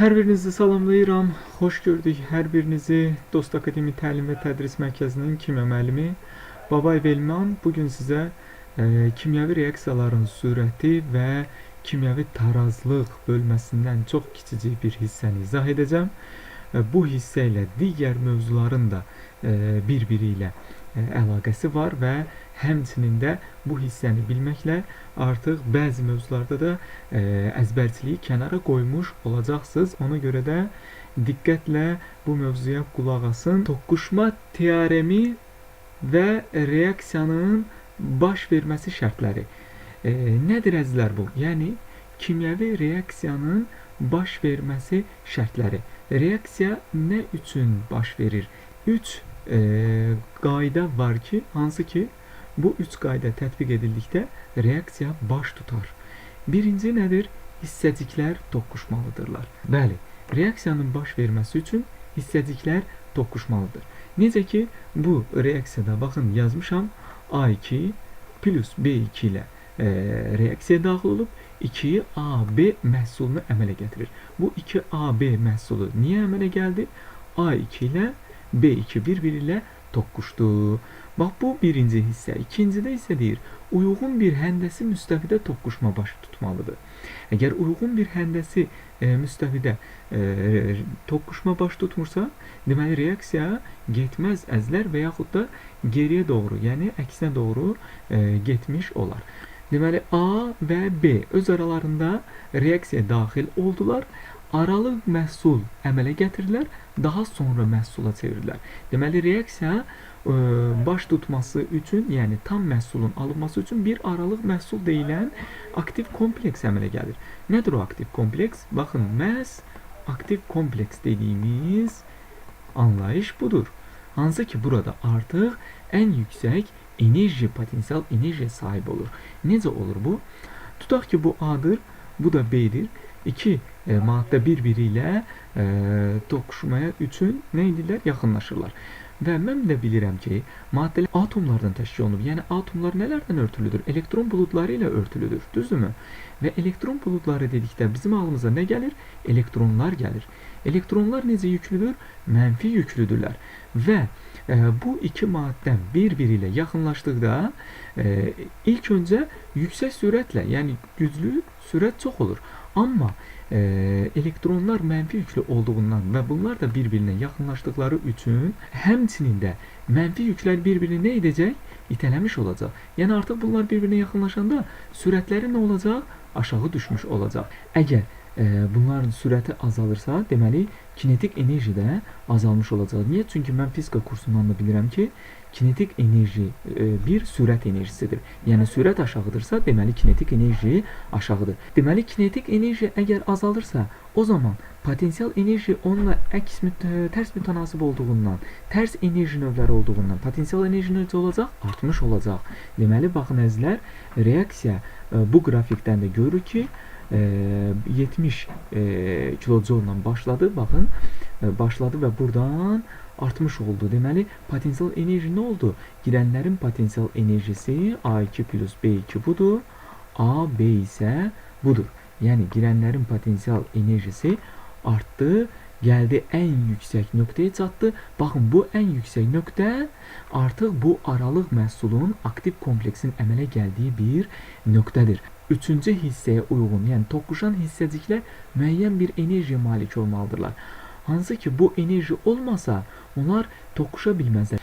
Hər birinizi salamlayıram. Xoş gördük hər birinizi Dost Akademi Təlim və Tədris Mərkəzinin kimya müəllimi Babay Velman bu gün sizə e, kimyəvi reaksiyaların sürəti və kimyəvi tarazlıq bölməsindən çox kiçicik bir hissəni izah edəcəm. E, bu hissə ilə digər mövzuların da e, bir-biri ilə e, əlaqəsi var və həmçinin də bu hissəni bilməklə artıq bəzi mövzularda da əzbərçiliyi kənara qoymuş olacaqsınız. Ona görə də diqqətlə bu mövzuya qulaq asın. Toqquşma teoremi və reaksiyanın baş verməsi şərtləri. E, nədir əzizlər bu? Yəni kimyəvi reaksiyanın baş verməsi şərtləri. Reaksiya nə üçün baş verir? 3 e, qayda var ki, hansı ki bu üç qayda tətbiq edildikdə reaksiya baş tutar. Birinci nədir? Hissəciklər toqquşmalıdırlar. Bəli, reaksiyanın baş verməsi üçün hissəciklər toqquşmalıdır. Necə ki, bu reaksiyada baxın yazmışam A2 plus B2 ilə e, reaksiya daxil olub 2 AB məhsulunu əmələ gətirir. Bu 2 AB məhsulu niyə əmələ gəldi? A2 ilə B2 bir-biri ilə toqquşdu. Bax bu birinci hissə. İkincidə isə deyir, uyğun bir həndəsi müstəvidə toqquşma baş tutmalıdır. Əgər uyğun bir həndəsi e, müstəvidə e, toqquşma baş tutmursa, deməli reaksiya getməz əzlər və yaxud da geriyə doğru, yəni əksinə doğru e, getmiş olar. Deməli A və B öz aralarında reaksiya daxil oldular. Aralıq məhsul əmələ gətirdilər, daha sonra məhsula çevirdilər. Deməli reaksiya ə, baş tutması üçün, yəni tam məhsulun alınması üçün bir aralıq məhsul deyilən aktiv kompleks əmələ gəlir. Nədir o aktiv kompleks? Baxın, məhz aktiv kompleks dediyimiz anlayış budur. Hansı ki burada artıq ən yüksək enerji, potensial enerjiyə sahib olur. Necə olur bu? Tutaq ki bu A-dır, bu da B-dir. İki e, maddə bir-biri e, toqquşmaya üçün nə edirlər? Yaxınlaşırlar. Və mən də bilirəm ki, maddələr atomlardan təşkil olunub. Yəni atomlar nələrdən örtülüdür? Elektron buludları ilə örtülüdür, düzdürmü? Və elektron buludları dedikdə bizim ağlımıza nə gəlir? Elektronlar gəlir. Elektronlar necə yüklüdür? Mənfi yüklüdürlər. Və e, bu iki maddə bir-biri ilə yaxınlaşdıqda e, ilk öncə yüksək sürətlə, yəni güclü sürət çox olur. Amma e, elektronlar mənfi yüklü olduğundan və bunlar da bir-birinə yaxınlaşdıqları üçün həmçinin də mənfi yüklər bir-birini nə edəcək? İtələmiş olacaq. Yəni artıq bunlar bir-birinə yaxınlaşanda sürətləri nə? Aşağı düşmüş olacaq. Əgər e, bunların sürəti azalırsa, deməli kinetik enerji də azalmış olacaq. Niyə? Çünki mən fizika kursundan da bilirəm ki, kinetik enerji e, bir sürət enerjisidir. Yəni sürət aşağıdırsa, deməli kinetik enerji aşağıdır. Deməli kinetik enerji əgər azalırsa, o zaman potensial enerji onunla əks tərs mütənasib olduğundan, tərs enerji növləri olduğundan potensial enerji necə olacaq? Artmış olacaq. Deməli baxın əzizlər, reaksiya e, bu qrafikdən də görürük ki, e, 70 e, kilojolla başladı. Baxın, başladı və buradan artmış oldu. Deməli, potensial enerji nə oldu? Girənlərin potensial enerjisi A2 plus B2 budur. A, B isə budur. Yəni girənlərin potensial enerjisi artdı, gəldi ən yüksək nöqtəyə çatdı. Baxın, bu ən yüksək nöqtə artıq bu aralıq məhsulun aktiv kompleksin əmələ gəldiyi bir nöqtədir. Üçüncü hissəyə uyğun, yəni toqquşan hissəciklər müəyyən bir enerjiyə malik olmalıdırlar. Hansı ki bu enerji olmasa onlar toqquşa bilməzlər.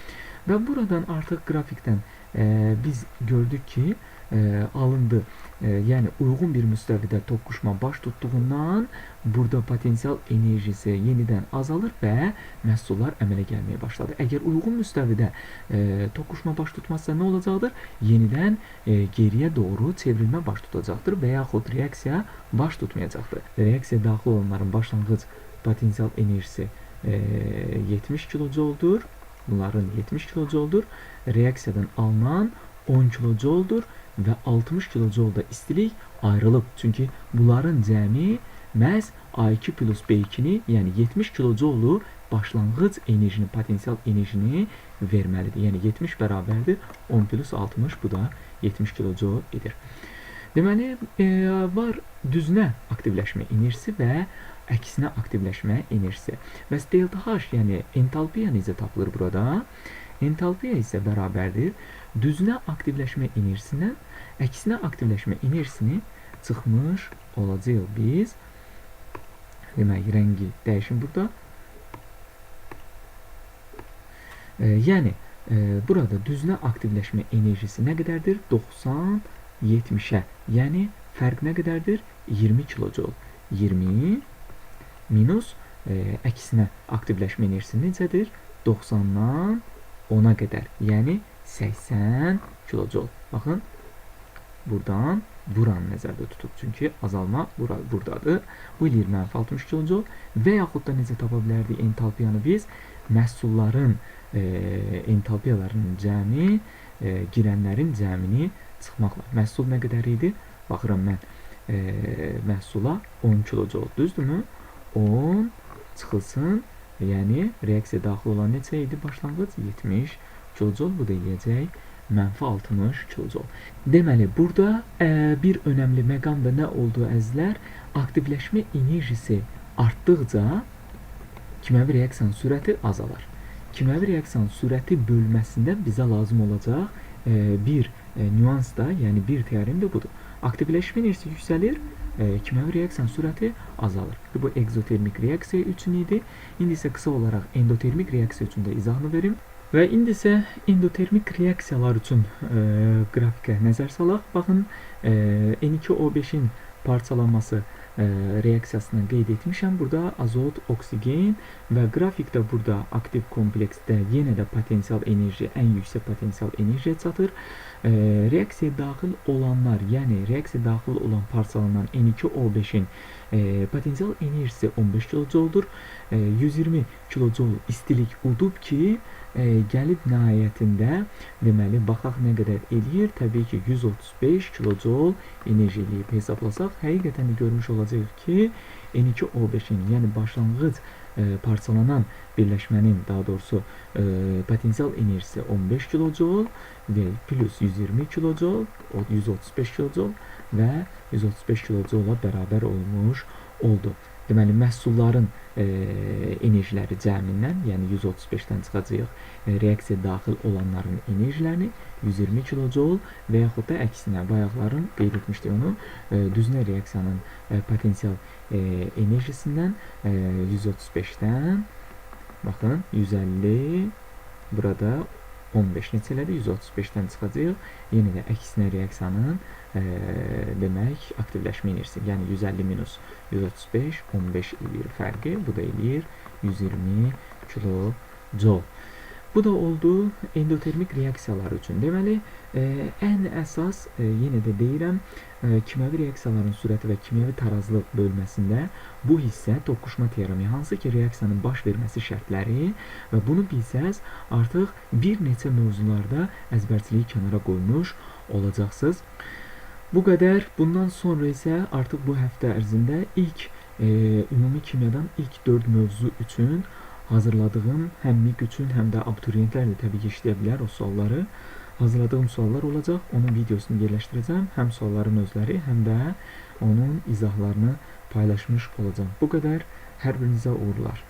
Və buradan artıq qrafikdən e, biz gördük ki, e, alındı. E, yəni uyğun bir müstəvidə toqquşma baş tutduğundan burada potensial enerjisi yenidən azalır və məhsullar əmələ gəlməyə başladı. Əgər uyğun müstəvidə e, toqquşma baş tutmazsa nə olacaqdır? Yenidən e, geriyə doğru çevrilmə baş tutacaqdır və yaxud reaksiya baş tutmayacaqdır. Reaksiya daxil olanların başlanğıc potensial enerjisi e, 70 kilojouldur. Bunların 70 kilojouldur. Reaksiyadan alınan 10 kilojouldur və 60 kilojoulda istilik ayrılıb. Çünki bunların cəmi məhz A2 plus B2-ni, yəni 70 kilojoulu başlanğıc enerjini, potensial enerjini verməlidir. Yəni 70 bərabərdir 10 plus 60, bu da 70 kilojoul edir. Deməli, e, var düzünə aktivləşmə enerjisi və əksinə aktivləşmə enerjisi. Bəs delta H, yəni entalpiya necə tapılır burada? Entalpiya isə bərabərdir düzünə aktivləşmə enerjisindən əksinə aktivləşmə enerjisini çıxmış olacağıq biz. Demək, rəngi dəyişin burada. E, yəni e, burada düzünə aktivləşmə enerjisi nə qədərdir? 90 70-ə. Yəni fərq nə qədərdir? 20 kilojoule. 20 minus e, əksinə aktivləşmə enerjisi necədir? 90-dan 10-a qədər. Yəni 80 kilojoule. Baxın, buradan buranı nəzərdə tutub. Çünki azalma bura, buradadır. Bu eləyir mənfi 60 kilojoule və yaxud da necə tapa bilərdik entalpiyanı biz? Məhsulların e, entalpiyalarının cəmi, e, girənlərin cəmini çıxmaqla. Məhsul nə qədər idi? Baxıram mən e, məhsula 10 kilojoule, düzdürmü? 10 çıxılsın. Yəni reaksiya daxil olan neçə idi başlanğıc? 70 kilojoule. Bu da eləyəcək mənfi 60 kilojoule. Deməli, burada ə, bir önəmli məqam da nə oldu əzizlər? Aktivləşmə enerjisi artdıqca kimyəvi reaksiyanın sürəti azalar. Kimyəvi reaksiyanın sürəti bölməsində bizə lazım olacaq ə, bir ə, nüans da, yəni bir teorem də budur. Aktivləşmə enerjisi yüksəlir, e, kimyəvi reaksiyanın sürəti azalır. Bu egzotermik reaksiya üçün idi. İndi isə qısa olaraq endotermik reaksiya üçün də izahını verim. Və indi isə endotermik reaksiyalar üçün e, qrafikə nəzər salaq. Baxın, e, N2O5-in parçalanması e, reaksiyasını qeyd etmişəm. Burada azot, oksigen və qrafikdə burada aktiv kompleksdə yenə də potensial enerji ən yüksək potensial enerjiyə çatır. E, reaksiyaya daxil olanlar, yəni reaksiyaya daxil olan parçalanan N2O5-in e, potensial enerjisi 15 kilojouldur. E, 120 kilojoule istilik udub ki, e, gəlib nəhayətində deməli baxaq nə qədər eləyir? Təbii ki 135 kilojoule enerji eləyib hesablasaq, həqiqətən də görmüş olacağıq ki, N2O5-in, yəni başlanğıc e, parçalanan birləşmənin, daha doğrusu e, potensial enerjisi 15 kilojoule və plus 120 kilojoule, o 135 kilojoule və 135 kilojoule-a bərabər olmuş oldu. Deməli, məhsulların e, enerjiləri cəmindən, yəni 135-dən çıxacağıq, e, reaksiya daxil olanların enerjilərini 120 kilojoule və yaxud da əksinə, bayaqların qeyd etmişdik onu, e, düzünə reaksiyanın e, potensial e, enerjisindən e, 135-dən baxın 150 burada 15 neçə elədi? 135-dən çıxacaq. Yenə də əksinə reaksiyanın e, demək aktivləşmə enerjisi, yəni 150 minus 135 15 eləyir fərqi. Bu da eləyir 120 kilojoule. Bu da oldu endotermik reaksiyalar üçün. Deməli, e, ən əsas e, yenə də deyirəm, e, kimyəvi reaksiyaların sürəti və kimyəvi tarazlıq bölməsində bu hissə toqquşma teoremi, hansı ki reaksiyanın baş verməsi şərtləri və bunu bilsəz, artıq bir neçə mövzularda əzbərçiliyi kənara qoymuş olacaqsınız. Bu qədər. Bundan sonra isə artıq bu həftə ərzində ilk e, ümumi kimyadan ilk 4 mövzu üçün hazırladığım həm MİQ üçün, həm də abituriyentlər də təbii ki işləyə bilər o sualları. Hazırladığım suallar olacaq. Onun videosunu yerləşdirəcəm. Həm sualların özləri, həm də onun izahlarını paylaşmış olacağam. Bu qədər. Hər birinizə uğurlar.